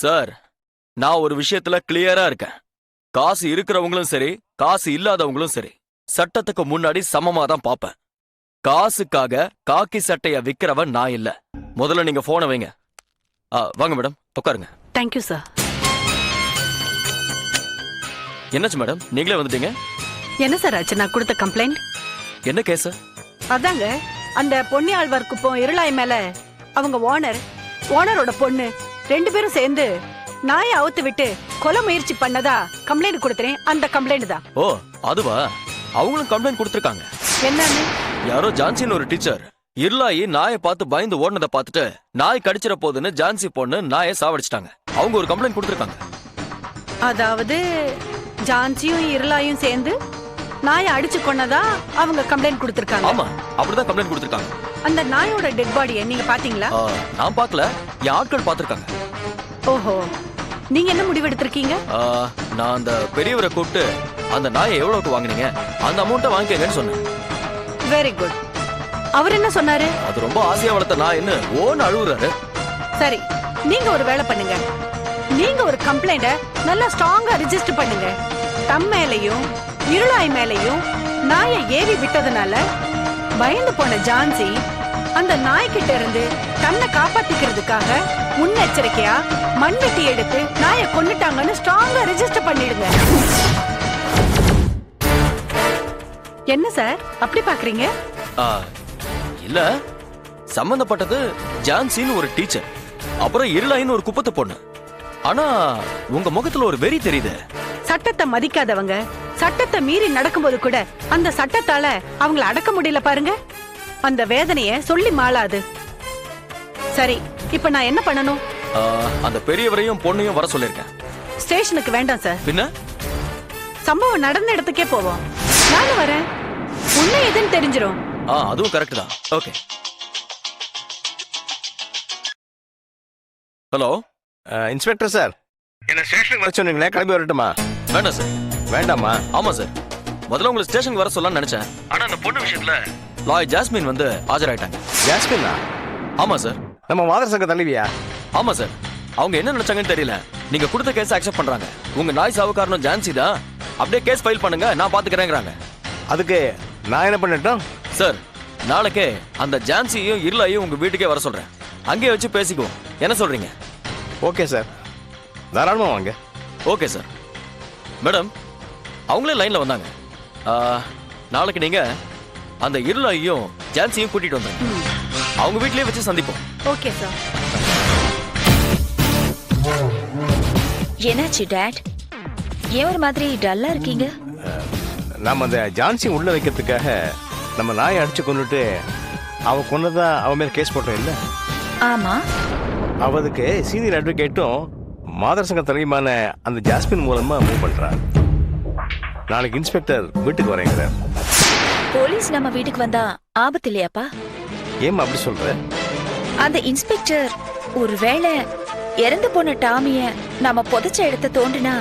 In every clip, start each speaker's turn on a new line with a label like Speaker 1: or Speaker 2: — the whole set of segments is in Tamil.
Speaker 1: சார் நான் ஒரு விஷயத்துல கிளியரா இருக்கேன். காசு இருக்கிறவங்களும் சரி காசு இல்லாதவங்களும் சரி சட்டத்துக்கு முன்னாடி சமமா தான் பார்ப்பேன் காசுக்காக காக்கி சட்டைய விக்கிறவன் நான் இல்ல. முதல்ல நீங்க போனை வைங்க. வாங்க மேடம் உட்காருங்க.
Speaker 2: தேங்க்யூ சார்
Speaker 1: என்னாச்சு மேடம் நீங்களே வந்துட்டீங்க?
Speaker 2: என்ன சார் ஆச்சு? நான் கொடுத்த கம்ப்ளைண்ட்
Speaker 1: என்ன கேஸ்
Speaker 2: அதாங்க அந்த பொன்னியாழ்வார் குப்பம் இருளாய் மேல அவங்க ஓனர் ஓனரோட பொண்ணு ரெண்டு பேரும் சேர்ந்து நாயை அவுத்து விட்டு கொலை முயற்சி பண்ணதா கம்ப்ளைண்ட் கொடுத்தேன். அந்த கம்ப்ளைண்ட் தான்.
Speaker 1: ஓ அதுவா? அவங்களும் கம்ப்ளைண்ட் கொடுத்துருக்காங்க.
Speaker 2: என்னன்னு?
Speaker 1: யாரோ ஜான்சின்னு ஒரு டீச்சர் இருளாயி நாயை பார்த்து பயந்து ஓடுனதை பார்த்துட்டு நாய் கடிச்சிட போகுதுன்னு ஜான்சி பொண்ணு நாயை சாவடிச்சிட்டாங்க. அவங்க ஒரு கம்ப்ளைண்ட் கொடுத்துருக்காங்க.
Speaker 2: அதாவது ஜான்சியும் இருளாயும் சேர்ந்து நாயை அடிச்சு கொன்னதா அவங்க கம்ப்ளைண்ட் கொடுத்திருக்காங்க.
Speaker 1: ஆமா அப்படிதான் கம்ப்ளைண்ட் கொடுத்துருக்காங்க.
Speaker 2: அந்த நாயோட டெட் பாடியை நீங்க பாத்தீங்களா?
Speaker 1: நான் பார்க்கல என் ஆட்கள் பார்த்துருக்காங்க
Speaker 2: ஓஹோ. நீங்க என்ன முடிவு எடுத்திருக்கீங்க?
Speaker 1: நான் அந்த பெரியவரை கூப்பிட்டு அந்த நாயை எவ்வளவுக்கு வாங்குனீங்க? அந்த அமௌண்ட்டை வாங்கிக்கங்கன்னு சொன்னேன்.
Speaker 2: வெரி குட் அவர் என்ன சொன்னாரு?
Speaker 1: அது ரொம்ப ஆசையா வளர்த்த நாயின்னு ஓன்னு அழுகுறாரு
Speaker 2: சரி நீங்க ஒரு வேலை பண்ணுங்க. நீங்க ஒரு கம்ப்ளைண்ட நல்லா ஸ்ட்ராங்கா ரிஜிஸ்டர் பண்ணுங்க. தம் மேலையும் இருளாய் மேலையும் நாயை ஏவி விட்டதுனால பயந்து போன ஜான்சி அந்த நாய்கிட்ட இருந்து தன்னை காப்பாத்திக்கிறதுக்காக முன்னெச்சரிக்கையா மண்வெட்டி எடுத்து நாயை கொன்னுட்டாங்கன்னு ஸ்ட்ராங்கா ரிஜிஸ்டர் பண்ணிடுங்க. என்ன சார் அப்படி பாக்குறீங்க?
Speaker 1: இல்ல. சம்பந்தப்பட்டது ஜான்சின்னு ஒரு டீச்சர் அப்புறம் இருளாயின்னு ஒரு குப்பத்து பொண்ணு. ஆனா உங்க முகத்துல ஒரு வெறி தெரியுது.
Speaker 2: சட்டத்தை மதிக்காதவங்க சட்டத்தை மீறி நடக்கும்போது கூட அந்த சட்டத்தால அவங்கள அடக்க முடியல பாருங்க. அந்த வேதனைய சொல்லி மாளாது. சரி இப்ப நான் என்ன பண்ணணும்?
Speaker 1: அந்த பெரியவரையும் பொண்ணையும் வர சொல்லியிருக்கேன்
Speaker 2: ஸ்டேஷனுக்கு வேண்டாம் சார்.
Speaker 1: பின்ன?
Speaker 2: சம்பவம் நடந்த இடத்துக்கே போவோம். நானும் வரேன். உண்மை எதுன்னு தெரிஞ்சிரும்.
Speaker 1: ஆ அதுவும் கரெக்ட் தான். Okay hello
Speaker 3: inspector sir. என்ன ஸ்டேஷனுக்கு வர சொன்னீங்களே கிளம்பி வரட்டுமா?
Speaker 1: வேண்டாம் சார்.
Speaker 3: வேண்டாமா
Speaker 1: ஆமா சார் முதல்ல உங்களை ஸ்டேஷனுக்கு வர சொல்லலாம்னு நினைச்சேன். ஆனா அந்த பொண்ணு விஷயத்துல லாய் ஜாஸ்மின் வந்து ஆஜராயிட்டாங்க.
Speaker 3: ஜாஸ்மினா?
Speaker 1: ஆமா சார்
Speaker 3: நம்ம மாதர் சங்க தலைவியா
Speaker 1: ஆமா சார் அவங்க என்ன நினைச்சாங்கன்னு தெரியல. நீங்க கொடுத்த கேஸ் அக்செப்ட் பண்றாங்க. உங்க நாய் சாவு காரணம் ஜான்சி தான். அப்படியே கேஸ் ஃபைல் பண்ணுங்க நான் பாத்துக்கிறேங்கிறாங்க.
Speaker 3: அதுக்கு நான் என்ன பண்ணட்டும்?
Speaker 1: சார் நாளைக்கே அந்த ஜான்சியையும் இருளையும் உங்க வீட்டுக்கே வர சொல்றேன். அங்கேயே வச்சு பேசிக்குவோம். என்ன சொல்றீங்க?
Speaker 3: ஓகே சார் தாராளமாக வாங்க.
Speaker 1: ஓகே சார் மேடம் அவங்களே லைன்ல வந்தாங்க. ஆ, நாளைக்கு நீங்க அந்த இருளையும் ஜான்சியும் கூட்டிட்டு வந்தாங்க அவங்க வீட்லயே வச்சு சந்திப்போம்.
Speaker 2: ஓகே சார்
Speaker 4: என்னாச்சு டாட் ஏன் ஒரு மாதிரி டல்லா இருக்கீங்க?
Speaker 3: நம்ம அந்த ஜான்சி உள்ள வைக்கிறதுக்காக நம்ம நாயை அடிச்சு கொண்டுட்டு அவ கொன்னதா அவ மேல கேஸ் போட்டோம் இல்ல?
Speaker 4: ஆமா.
Speaker 3: அவ அதுக்கு சீனியர் அட்வொகேட்டும் மாதர் சங்க தலைவியுமான அந்த ஜாஸ்மின் மூலமா மூவ் பண்றா நாளைக்கு இன்ஸ்பெக்டர் வீட்டுக்கு வரேங்கிறார்
Speaker 4: போலீஸ் நம்ம வீட்டுக்கு வந்தா ஆபத்து இல்லையாப்பா
Speaker 3: ஏம்மா அப்படி சொல்ற?
Speaker 4: அந்த இன்ஸ்பெக்டர் ஒருவேளை இறந்து போன டாமிய நாம புதைச்ச இடத்த தோண்டினா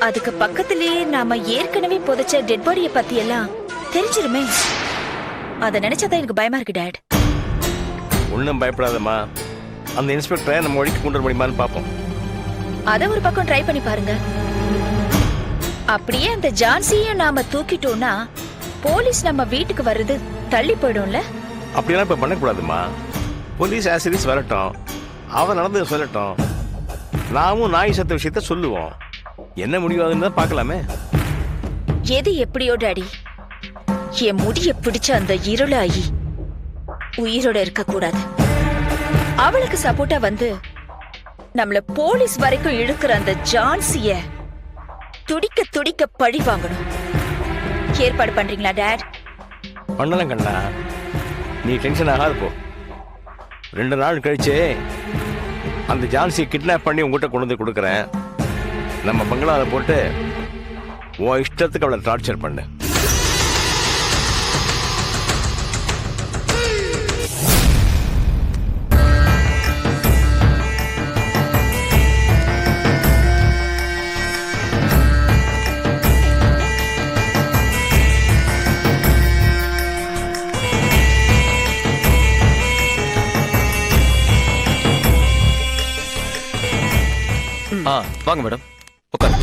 Speaker 4: அதுக்கு பக்கத்திலேயே நாம ஏற்கனவே புதைச்ச டெட் பாடிய பத்தி எல்லாம் தெரிஞ்சிருமே. அத நினைச்சாதான் எனக்கு பயமா இருக்கு டாட்.
Speaker 3: ஒன்றும் பயப்படாதம்மா. அந்த இன்ஸ்பெக்டரை நம்ம வழிக்கு கொண்டு முடியுமான்னு பார்ப்போம்.
Speaker 4: அத ஒரு பக்கம் ட்ரை பண்ணி பாருங்க. அப்படியே அந்த ஜான்சியும் நாம தூக்கிட்டோம்னா போலீஸ் நம்ம வீட்டுக்கு வர்றது தள்ளி போயிடும்ல?
Speaker 3: அப்படியெல்லாம் இப்போ பண்ணக்கூடாதும்மா போலீஸ் ஆசிரியஸ் வரட்டும். அவன் நடந்தது சொல்லட்டும். நாமும் நாய் சத்த விஷயத்த சொல்லுவோம். என்ன முடிவாதுன்னு தான் பார்க்கலாமே.
Speaker 4: எது எப்படியோ டாடி. என் முடிய பிடிச்ச அந்த இருளாயி உயிரோட இருக்க கூடாது அவளுக்கு சப்போர்ட்டா வந்து நம்மள போலீஸ் வரைக்கும் இழுக்கிற அந்த ஜான்சிய துடிக்க துடிக்க பழி வாங்கணும். ஏற்பாடு பண்றீங்களா டேட்?
Speaker 3: பண்ணலாம் கண்ணா. நீ டென்ஷன் ஆகாது போ. ரெண்டு நாள் கழிச்சு அந்த ஜான்சியை கிட்னாப் பண்ணி உங்ககிட்ட கொண்டு வந்து கொடுக்குறேன். நம்ம பங்களாவில் போட்டு உன் இஷ்டத்துக்கு அவளை டார்ச்சர் பண்ணு.
Speaker 1: வாங்க மேடம். உட்காரு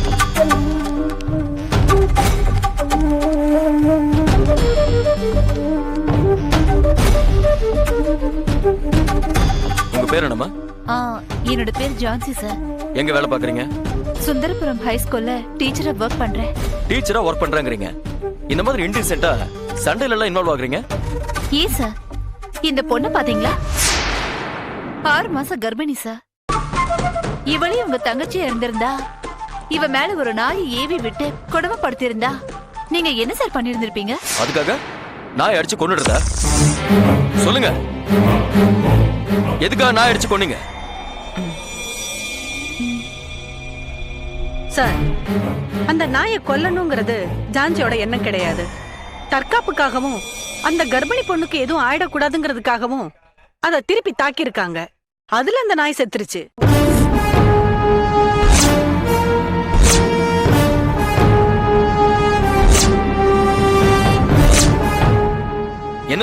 Speaker 1: உங்க பேர் என்னம்மா?
Speaker 5: ஆ, என்னோட பேர் ஜான்சி சார்
Speaker 1: எங்க வேலை பாக்குறீங்க
Speaker 5: சுந்தரபுரம் ஹை ஸ்கூல்ல டீச்சரா ஒர்க் பண்றேன்.
Speaker 1: டீச்சரா ஒர்க் பண்றாங்கறீங்க. இந்த மாதிரி இன்டீசென்ட்டா சண்டையில எல்லாம் இன்வால்வ் ஆகுறீங்க?
Speaker 5: ஏன் சார் இந்த பொண்ணு பாத்தீங்களா ஆறு மாசம் கர்ப்பிணி சார் இவளே உங்க தங்கச்சியா இருந்திருந்தா? இவ மேல ஒரு நாயை ஏவி விட்டு கொடுமைப்படுத்தியிருந்தா நீங்க என்ன சார் பண்ணிருந்திருப்பீங்க
Speaker 1: அதுக்காக நாய் அடிச்சு கொன்னுடுறதா? சொல்லுங்க. எதுக்காக நாய் அடிச்சு கொன்னீங்க?
Speaker 2: சார் அந்த நாயை கொல்லணுங்கிறது ஜான்சியோட எண்ணம் கிடையாது. தற்காப்புக்காகவும் அந்த கர்ப்பிணி பொண்ணுக்கு எதுவும் ஆயிடக்கூடாதுங்கிறதுக்காகவும் அதை திருப்பி தாக்கியிருக்காங்க. அதுல அந்த நாய் செத்துருச்சு.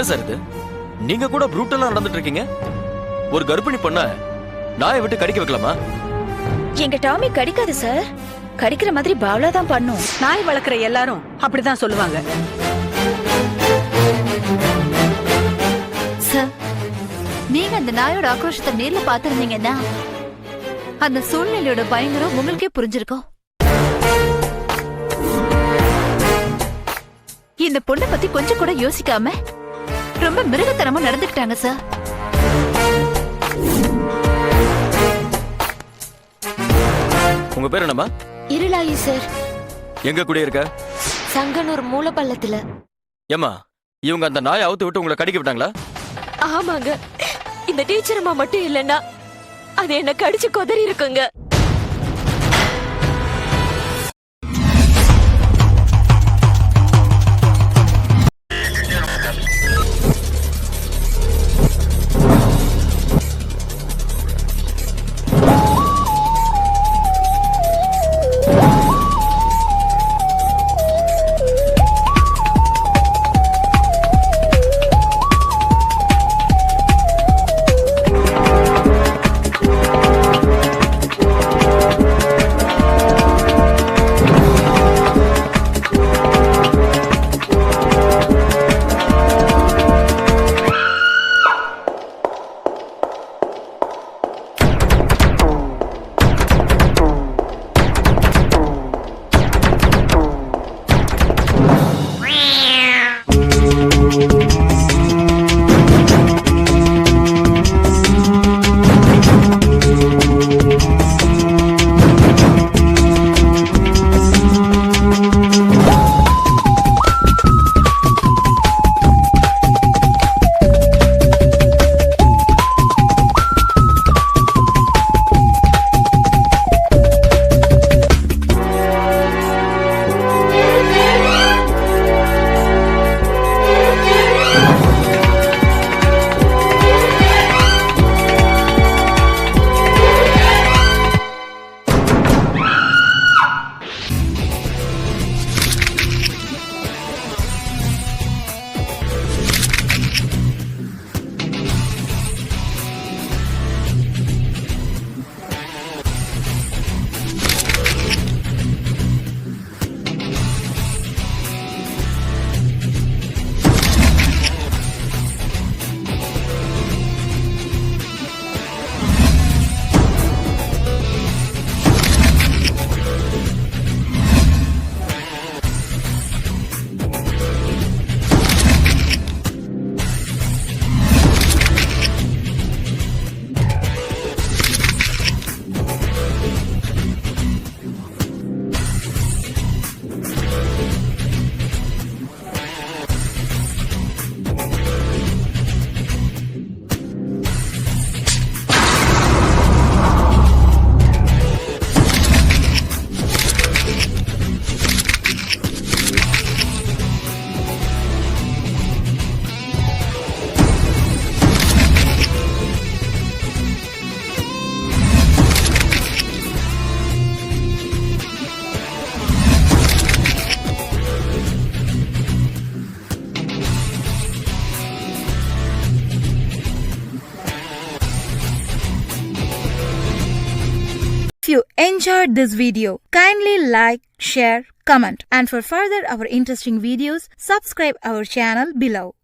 Speaker 1: என்ன சார் இது? நீங்க கூட ப்ரூட்டலா நடந்துட்டு இருக்கீங்க ஒரு கர்ப்பிணி பொண்ண நாயை விட்டு கடிக்க வைக்கலாமா?
Speaker 4: எங்க டாமி கடிக்காது சார். கடிக்கிற மாதிரி பாவலா தான் பண்ணும்.
Speaker 2: நாய் வளர்க்குற எல்லாரும் அப்படிதான் சொல்லுவாங்க.
Speaker 5: சார் நீங்க அந்த நாயோட ஆக்ரோஷத்தை நேர்ல பாத்திருந்தீங்கன்னா அந்த சூழ்நிலையோட பயங்கரம் உங்களுக்கே புரிஞ்சிருக்கும். இந்த பொண்ணை பத்தி கொஞ்சம் கூட யோசிக்காம ரொம்ப மிருகத்தனமா நடந்துக்கிட்டாங்க சார்
Speaker 1: உங்க பேர் என்னம்மா?
Speaker 6: இருளாயி சார்
Speaker 1: எங்க குடி இருக்க?
Speaker 6: சங்கனூர் மூலப்பள்ளத்துல.
Speaker 1: ஏம்மா இவங்க அந்த நாயை அவுத்து விட்டு உங்களை கடிக்க விட்டாங்களா?
Speaker 6: ஆமாங்க. இந்த டீச்சர் அம்மா மட்டும் இல்லைன்னா அது என்ன கடிச்சு கொதறி இருக்குங்க.
Speaker 5: Música enjoyed this video. Kindly like, share, comment and for further our interesting videos, subscribe our channel below.